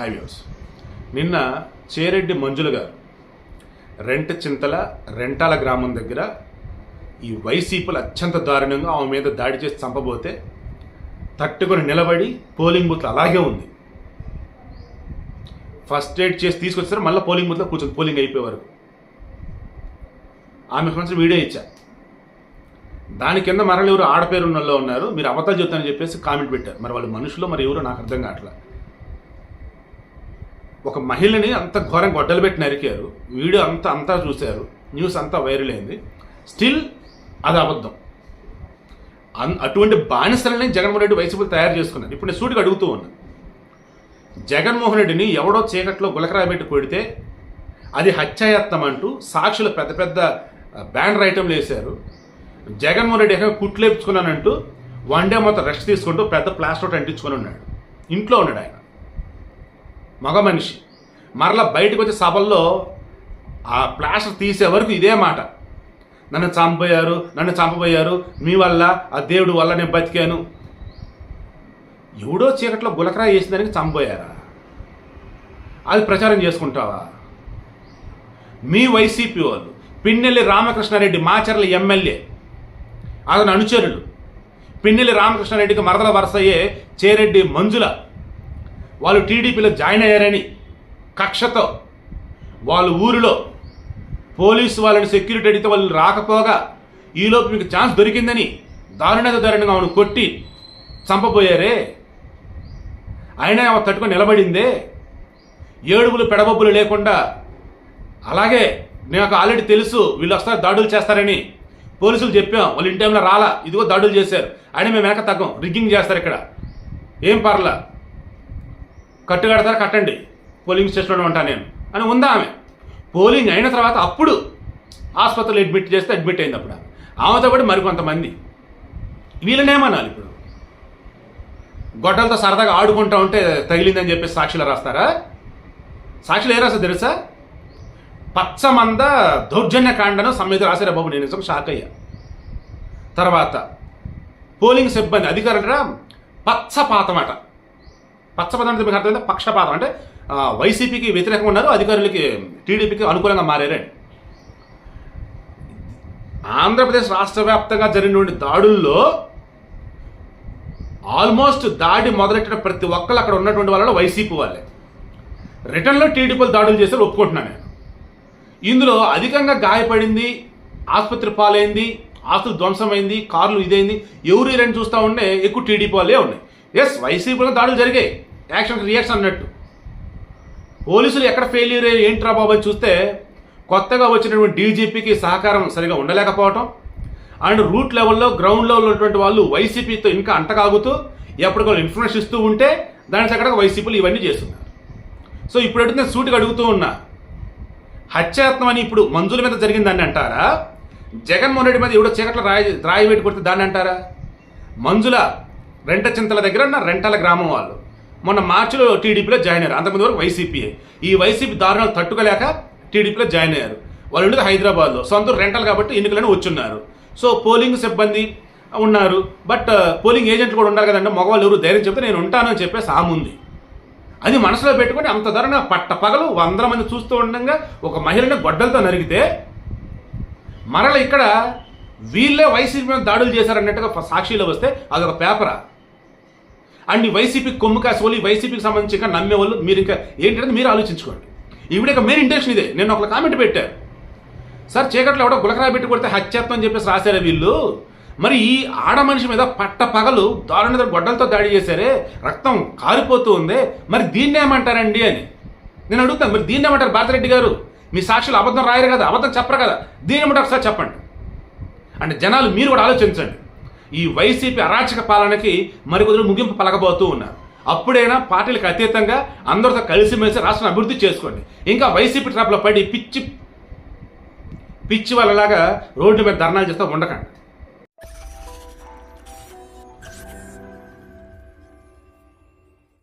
Highways. నిన్న చేరెడ్డి మంజుల గారు rent చింతల రెంటాల గ్రామం దగ్గర ఈ వైసీపీలు అత్యంత దారుణంగా ఆమె మీద దాడి చేసి చంపబోతే తట్టుకొని నిలబడి పోలింగ్ బూత్ అలాగే ఉంది. ఫస్ట్ ఎయిడ్ చేసి తీసుకొచ్చారు మళ్ళీ పోలింగ్ బూత్లో కూర్చొని పోలింగ్ అయిపోయే వరకు ఆమె సంవత్సరం వీడియో ఇచ్చా. దాని కింద మరలు ఎవరు ఆడపేరున్నలో ఉన్నారు మీరు అబద్ధాలు చెప్తానని చెప్పేసి కామెంట్ పెట్టారు. మరి వాళ్ళు మనుషులు మరి ఎవరు నాకు అర్థం కావట్లేదు ఒక మహిళని అంత ఘోరంగా గొడ్డలు పెట్టి నరికారు. వీడియో అంతా అంతా చూశారు. న్యూస్ అంతా వైరల్ అయింది. స్టిల్ అది అబద్ధం. అన్ అటువంటి బానిసలని జగన్మోహన్ రెడ్డి వైసీపీలు తయారు చేసుకున్నారు. ఇప్పుడు నేను సూటికి అడుగుతూ ఉన్నాను జగన్మోహన్ రెడ్డిని ఎవడో చీకట్లో గులకరాయి పెట్టి కొడితే అది హత్యాయత్నం అంటూ సాక్షులు పెద్ద పెద్ద బ్యానర్ ఐటెంలు వేశారు. జగన్మోహన్ రెడ్డి ఎక్కడ కుట్లేపుచుకున్నానంటూ వన్ డే మొత్తం రెస్ట్ తీసుకుంటూ పెద్ద ప్లాస్టర్ అంటించుకొని ఉన్నాడు. ఇంట్లో ఉన్నాడు ఆయన. మగ మనిషి. మరల బయటకు వచ్చే సభల్లో ఆ ప్లాస్టర్ తీసే వరకు ఇదే మాట. నన్ను చంపబోయారు నన్ను చంపబోయారు మీ వల్ల ఆ దేవుడు వల్ల నేను బతికాను. ఎవడో చీకట్లో గులకరా వేసిందానికి చంపబోయారా? అది ప్రచారం చేసుకుంటావా? మీ వైసీపీ వాళ్ళు పిన్నెల్లి రామకృష్ణారెడ్డి మాచర్ల ఎమ్మెల్యే అతని అనుచరులు పిన్నెల్లి రామకృష్ణారెడ్డికి మరదల వరసయ్యే చేరెడ్డి మంజుల వాళ్ళు టీడీపీలో జాయిన్ అయ్యారని కక్షతో వాళ్ళ ఊరిలో పోలీసు వాళ్ళని సెక్యూరిటీ అడిగితే వాళ్ళు రాకపోగా ఈలోపు మీకు ఛాన్స్ దొరికిందని దారుణత దారుణంగా ఆమెను కొట్టి చంపబోయారే? అయినా ఆమె తట్టుకొని నిలబడిందే? ఏడుగులు పెడబొబ్బులు లేకుండా అలాగే నాకు ఆల్రెడీ తెలుసు వీళ్ళు వస్తారు దాడులు చేస్తారని పోలీసులు చెప్పాం. వాళ్ళు ఇన్ టైంలో రాలా ఇదిగో దాడులు చేశారు. అయినా మేము వెనక తగ్గం రిగ్గింగ్ చేస్తారు ఇక్కడ. ఏం పర్లా? కట్టు కడతారు? కట్టండి. పోలింగ్ స్టేషన్లో ఉంటాను నేను. అని ఉందా ఆమె? పోలింగ్ అయిన తర్వాత అప్పుడు ఆసుపత్రిలో అడ్మిట్ చేస్తే అడ్మిట్ అయింది అప్పుడు. ఆమెతో పాటు మరికొంతమంది. వీళ్ళనేమనాలి ఇప్పుడు? గొడ్డలతో సరదాగా ఆడుకుంటా ఉంటే తగిలిందని చెప్పి సాక్షులు రాస్తారా? సాక్షులు ఏ రాస్తారు తెలుసా? పచ్చమంద దౌర్జన్య కాండను సమ్మెత రాశారా బాబు? నేను నిజం షాక్ అయ్యా. తర్వాత పోలింగ్ సిబ్బంది అధికారులరా? పచ్చపాతమట. పచ్చపదం అంటే మీకు పక్షపాతం. అంటే వైసీపీకి వ్యతిరేకంగా ఉన్నారు అధికారులకి టీడీపీకి అనుకూలంగా మారారని. ఆంధ్రప్రదేశ్ రాష్ట్ర వ్యాప్తంగా జరిగినటువంటి దాడుల్లో ఆల్మోస్ట్ దాడి మొదలెట్టిన ప్రతి ఒక్కరు అక్కడ ఉన్నటువంటి వాళ్ళలో వైసీపీ వాళ్ళే. రిటర్న్లో టీడీపీలు దాడులు చేశారు ఒప్పుకుంటున్నాను నేను. ఇందులో అధికంగా గాయపడింది ఆసుపత్రి పాలైంది ఆస్తులు ధ్వంసమైంది కార్లు ఇదైంది ఎవరు రెండు చూస్తూ ఉంటే ఎక్కువ టీడీపీ వాళ్ళే ఉన్నాయి. ఎస్ వైసీపీలో దాడులు జరిగాయి. యాక్షన్కి రియాక్షన్ అన్నట్టు. పోలీసులు ఎక్కడ ఫెయిల్యూర్ ఏంట్రా బాబు అని చూస్తే కొత్తగా వచ్చినటువంటి డీజీపీకి సహకారం సరిగా ఉండలేకపోవటం అండ్ రూట్ లెవెల్లో గ్రౌండ్ లెవెల్లో ఉన్నటువంటి వాళ్ళు వైసీపీతో ఇంకా అంటకాగుతూ ఎప్పటికప్పుడు ఇన్ఫర్మేషన్ ఇస్తూ ఉంటే దాని చక్కగా వైసీపీలు ఇవన్నీ చేస్తున్నారు. సో ఇప్పుడు అడిగితే సూటిగా అడుగుతూ ఉన్నా హత్యాయత్నం అని ఇప్పుడు మంజుల మీద జరిగిందని అంటారా? జగన్మోహన్ రెడ్డి మీద ఎవడో చీకట్లో రాయి రాయి పెట్టి కొడితే దాన్ని అంటారా? మంజుల రెంట చింతల దగ్గర ఉన్న రెంటల గ్రామం వాళ్ళు. మొన్న మార్చిలో టీడీపీలో జాయిన్ అయ్యారు. అంతకుముందు వరకు వైసీపీఏ ఈ వైసీపీ దారుణాలు తట్టుకోలేక టీడీపీలో జాయిన్ అయ్యారు. వాళ్ళు ఉండేది హైదరాబాద్లో. సొంత రెంటల్ కాబట్టి ఎన్నికలను వచ్చున్నారు. సో పోలింగ్ సిబ్బంది ఉన్నారు. బట్ పోలింగ్ ఏజెంట్లు కూడా ఉన్నారు కదండి. మగవాళ్ళు ఎవరు ధైర్యం చెప్తే నేను ఉంటానని చెప్పేసి ఆముంది అది మనసులో పెట్టుకుని అంత ధరన పట్ట పగలు వందల మంది చూస్తూ ఉండగా ఒక మహిళని గొడ్డలతో నరిగితే మరల ఇక్కడ వీళ్ళే వైసీపీ మీద దాడులు చేశారన్నట్టుగా సాక్షిలో వస్తే అదొక పేపరా. అండ్ ఈ వైసీపీ కొమ్ము కాసి వాళ్ళు ఈ వైసీపీకి సంబంధించి ఇంకా నమ్మేవాళ్ళు మీరు ఇంకా ఏంటంటే మీరు ఆలోచించుకోండి. ఈవిడ యొక్క మెయిన్ ఇంటెన్షన్ ఇదే. నేను ఒక కామెంట్ పెట్టాను సార్ చీకట్లో ఎవడో గులకరాయి పెట్టి కొడితే హత్యత్వం అని చెప్పేసి రాశారే వీళ్ళు. మరి ఈ ఆడ మనిషి మీద పట్ట పగలు దారుణ గొడ్డలతో దాడి చేశారే రక్తం కారిపోతూ ఉంది మరి దీన్ని ఏమంటారండి అని. నేను అడుగుతాను మరి దీన్ని ఏమంటారు భారతిరెడ్డి గారు? మీ సాక్షులు అబద్ధం రాయరు కదా అబద్ధం చెప్పరు కదా దీన్ని ఏమంటారు ఒకసారి చెప్పండి. అంటే జనాలు మీరు కూడా ఆలోచించండి. ఈ వైసీపీ అరాచక పాలనకి మరికొందరు ముగింపు పలకబోతూ ఉన్నారు. అప్పుడైనా పార్టీలకు అతీతంగా అందరితో కలిసిమెలిసి రాష్ట్రాన్ని అభివృద్ధి చేసుకోండి. ఇంకా వైసీపీ ట్రాప్లో పడి పిచ్చి పిచ్చి వాళ్ళలాగా రోడ్డు మీద ధర్నాలు చేస్తూ ఉండకండి.